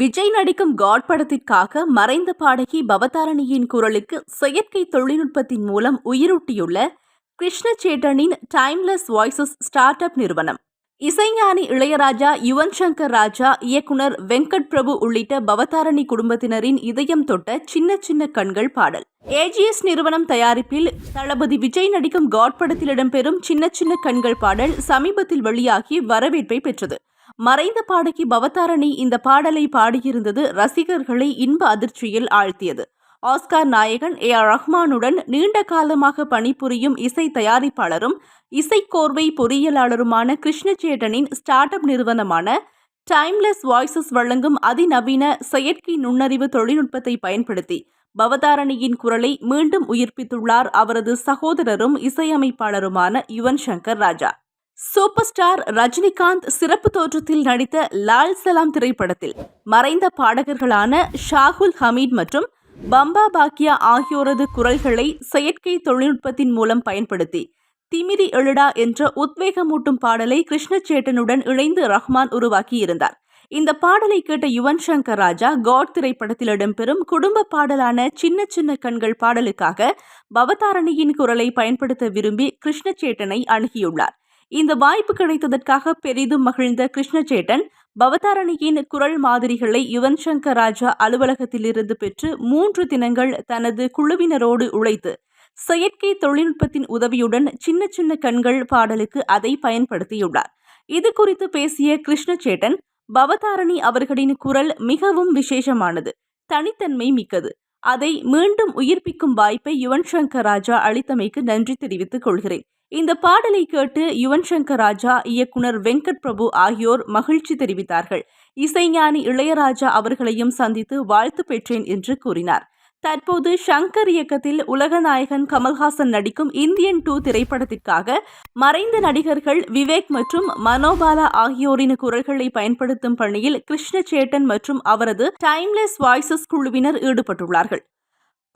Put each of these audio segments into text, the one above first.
விஜய் நடிக்கும் காட் படத்திற்காக மறைந்த பாடகி பவதாரணியின் குரலுக்கு செயற்கை தொழில்நுட்பத்தின் மூலம் உயிரூட்டியுள்ள கிருஷ்ண சேட்டனின் டைம்லெஸ் வாய்ஸஸ் ஸ்டார்ட் அப் நிறுவனம். இசைஞானி இளையராஜா யுவன் சங்கர் ராஜா இயக்குனர் வெங்கட் பிரபு உள்ளிட்ட பவதாரணி குடும்பத்தினரின் இதயம் தொட்ட சின்ன சின்ன கண்கள் பாடல். ஏஜிஎஸ் நிறுவனம் தயாரிப்பில் தளபதி விஜய் நடிக்கும் காட் படத்தில் இடம்பெறும் சின்ன சின்ன கண்கள் பாடல் சமீபத்தில் வெளியாகி வரவேற்பை பெற்றது. மறைந்த பாடகி பவதாரணி இந்த பாடலை பாடியிருந்தது ரசிகர்களை இன்ப அதிர்ச்சியில் ஆழ்த்தியது. ஆஸ்கார் நாயகன் ஏ ஆர் ரஹ்மானுடன் நீண்ட காலமாக பணிபுரியும் இசை தயாரிப்பாளரும் இசைக்கோர்வை பொறியியலாளருமான கிருஷ்ணச்சேட்டனின் ஸ்டார்ட் அப் நிறுவனமான டைம்லெஸ் வாய்ஸஸ் வழங்கும் அதிநவீன செயற்கை நுண்ணறிவு தொழில்நுட்பத்தை பயன்படுத்தி பவதாரணியின் குரலை மீண்டும் உயிர்ப்பித்துள்ளார் அவரது சகோதரரும் இசையமைப்பாளருமான யுவன் சங்கர் ராஜா. சூப்பர் ஸ்டார் ரஜினிகாந்த் சிறப்பு தோற்றத்தில் நடித்த லால் சலாம் திரைப்படத்தில் மறைந்த பாடகர்களான ஷாகுல் ஹமீத் மற்றும் பம்பா பாக்கியா ஆகியோரது குரல்களை செயற்கை தொழில்நுட்பத்தின் மூலம் பயன்படுத்தி திமிரி எழுடா என்ற உத்வேகமூட்டும் பாடலை கிருஷ்ணச்சேட்டனுடன் இணைந்து ரஹ்மான் உருவாக்கியிருந்தார். இந்த பாடலை கேட்ட யுவன் சங்கர் ராஜா காட் திரைப்படத்தில் இடம்பெறும் குடும்ப பாடலான சின்ன சின்ன கண்கள் பாடலுக்காக பவதாரணியின் குரலை பயன்படுத்த விரும்பி கிருஷ்ணச்சேட்டனை அணுகியுள்ளார். இந்த வாய்ப்பு கிடைத்ததற்காக பெரிதும் மகிழ்ந்த கிருஷ்ணச்சேட்டன் பவதாரணியின் குரல் மாதிரிகளை யுவன் சங்கர் ராஜா அலுவலகத்திலிருந்து பெற்று மூன்று தினங்கள் தனது குழுவினரோடு உழைத்து செயற்கை தொழில்நுட்பத்தின் உதவியுடன் சின்ன சின்ன கண்கள் பாடலுக்கு அதை பயன்படுத்தியுள்ளார். இது குறித்து பேசிய கிருஷ்ணச்சேட்டன் பவதாரணி அவர்களின் குரல் மிகவும் விசேஷமானது தனித்தன்மை மிக்கது. அதை மீண்டும் உயிர்ப்பிக்கும் வாய்ப்பை யுவன் சங்கர் ராஜா அளித்தமைக்கு நன்றி தெரிவித்துக் கொள்கிறேன். இந்த பாடலை கேட்டு யுவன் சங்கர் ராஜா இயக்குனர் வெங்கட் பிரபு ஆகியோர் மகிழ்ச்சி தெரிவித்தார்கள். இசைஞானி இளையராஜா அவர்களையும் சந்தித்து வாழ்த்து பெற்றேன் என்று கூறினார். தற்போது ஷங்கர் இயக்கத்தில் உலகநாயகன் கமல்ஹாசன் நடிக்கும் இந்தியன் டூ திரைப்படத்திற்காக மறைந்த நடிகர்கள் விவேக் மற்றும் மனோபாலா ஆகியோரின் குரல்களை பயன்படுத்தும் பணியில் கிருஷ்ணசேட்டன் மற்றும் அவரது டைம்லெஸ் வாய்ஸஸ் குழுவினர் ஈடுபட்டுள்ளார்கள்.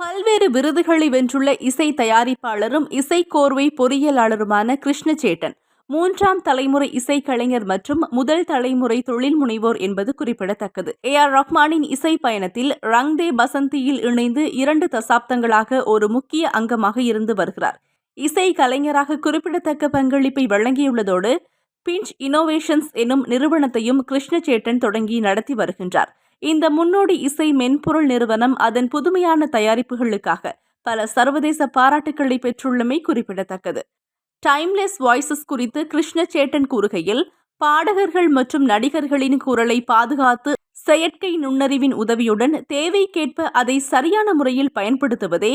பல்வேறு விருதுகளை வென்றுள்ள இசை தயாரிப்பாளரும் இசைக்கோர்வை பொறியியலாளருமான கிருஷ்ணசேட்டன் மூன்றாம் தலைமுறை இசைக்கலைஞர் மற்றும் முதல் தலைமுறை தொழில் முனைவோர் என்பது குறிப்பிடத்தக்கது. ஏ ஆர் ரஹ்மானின் இசை பயணத்தில் ரங்தே பசந்தியில் இணைந்து இரண்டு தசாப்தங்களாக ஒரு முக்கிய அங்கமாக இருந்து வருகிறார். இசை கலைஞராக குறிப்பிடத்தக்க பங்களிப்பை வழங்கியுள்ளதோடு பிஞ்ச் இனோவேஷன்ஸ் எனும் நிறுவனத்தையும் கிருஷ்ணச்சேட்டன் தொடங்கி நடத்தி வருகின்றார். இந்த முன்னோடி இசை மென்பொருள் நிறுவனம் அதன் புதுமையான தயாரிப்புகளுக்காக பல சர்வதேச பாராட்டுக்களை பெற்றுள்ளமை குறிப்பிடத்தக்கது. டைம்லெஸ் வாய்ஸஸ் குறித்து கிருஷ்ணச்சேட்டன் கூறுகையில் பாடகர்கள் மற்றும் நடிகர்களின் குரலை பாதுகாத்து செயற்கை நுண்ணறிவின் உதவியுடன் தேவைக்கேற்ப அதை சரியான முறையில் பயன்படுத்துவதே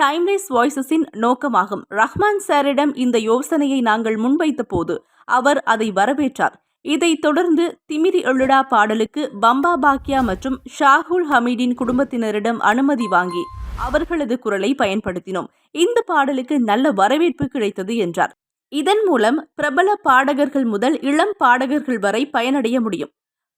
டைம்லெஸ் வாய்ஸஸின் நோக்கமாகும். ரஹ்மான் சாரிடம் இந்த யோசனையை நாங்கள் முன்வைத்த போது அவர் அதை வரவேற்றார். இதைத் தொடர்ந்து திமிரி எழுடா பாடலுக்கு பம்பா பாக்கியா மற்றும் ஷாகுல் ஹமீடின் குடும்பத்தினரிடம் அனுமதி வாங்கி அவர்களது குரலை பயன்படுத்தினோம். இந்த பாடலுக்கு நல்ல வரவேற்பு கிடைத்தது என்றார். இதன் மூலம் பிரபல பாடகர்கள் முதல் இளம் பாடகர்கள் வரை பயனடைய முடியும்.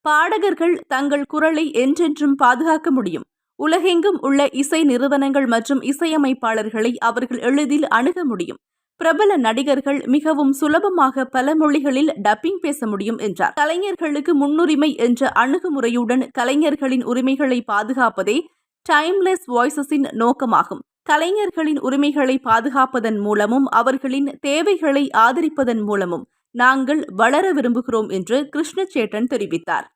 பாடகர்கள் தங்கள் குரலை என்றென்றும் பாதுகாக்க முடியும். உலகெங்கும் உள்ள இசை நிறுவனங்கள் மற்றும் இசையமைப்பாளர்களை அவர்கள் எளிதில் அணுக முடியும். பிரபல நடிகர்கள் மிகவும் சுலபமாக பல மொழிகளில் டப்பிங் பேச முடியும் என்றார். கலைஞர்களுக்கு முன்னுரிமை என்ற அணுகுமுறையுடன் கலைஞர்களின் உரிமைகளை பாதுகாப்பதே டைம்லெஸ் வாய்ஸஸின் நோக்கமாகும். கலைஞர்களின் உரிமைகளை பாதுகாப்பதன் மூலமும் அவர்களின் தேவைகளை ஆதரிப்பதன் மூலமும் நாங்கள் வளர விரும்புகிறோம் என்று கிருஷ்ணச்சேட்டன் தெரிவித்தார்.